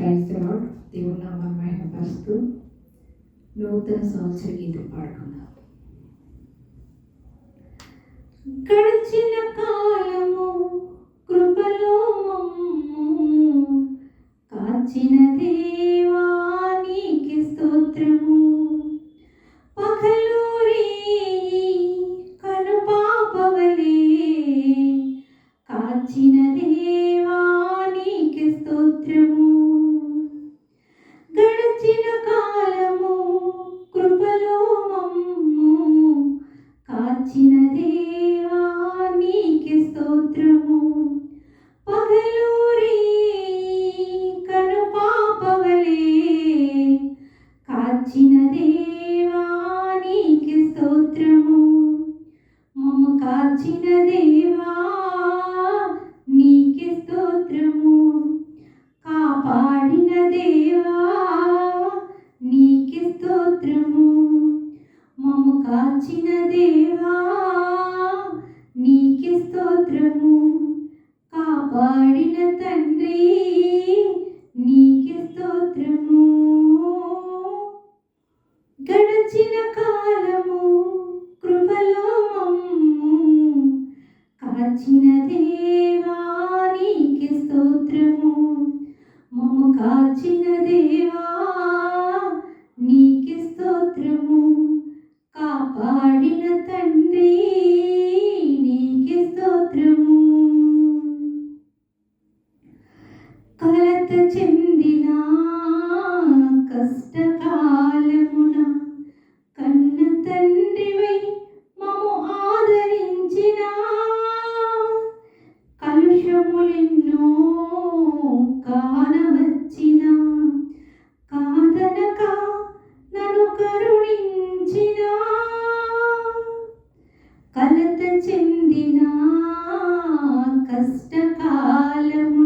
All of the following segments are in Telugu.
క్రైస్తవ దేవునామా మహిమపరుస్తూ నూతన సంవత్సర గీతం పాడుకున్నాం గడిచిన కాచిన దేవా నీకి స్తోత్రము. కాపాడిన తండ్రి నీకి స్తోత్రము. కలత చెందిన కష్టకాలం కలత చెందిన కష్టకాలము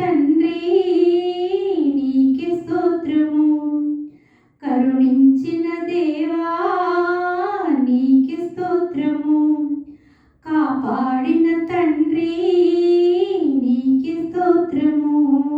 తండ్రి నీకి స్తోత్రము. కరుణించిన దేవా నీకి కాపాడిన తండ్రి నీకి స్తోత్రము.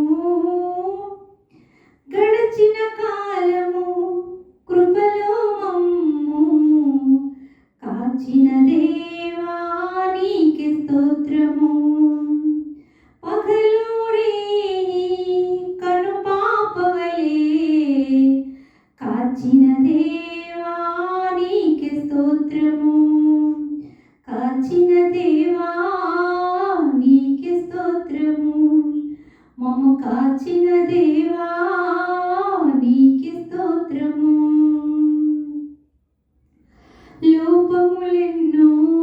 మమ్ము కాచిన దేవా నీకి స్తోత్రము. లోపములెన్నో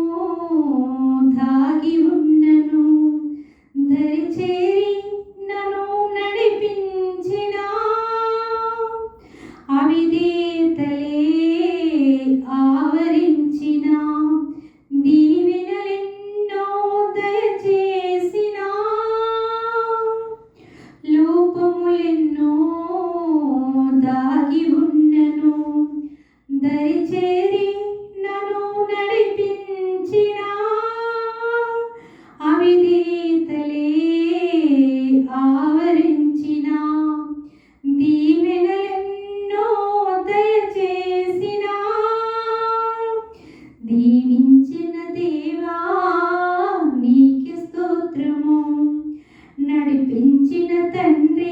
పెంచిన తండ్రి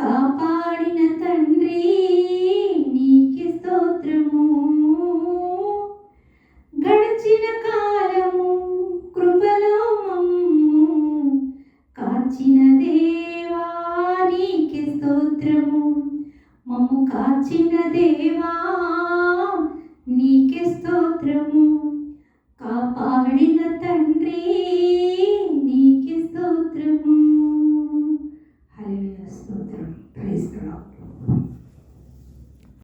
కాపాడిన తండ్రి నీకి స్తోత్రము. గడిచిన కాలము కృపలో మమ్ము. కాచిన దేవా నీకి స్తోత్రము. మమ్ము కాచిన దేవా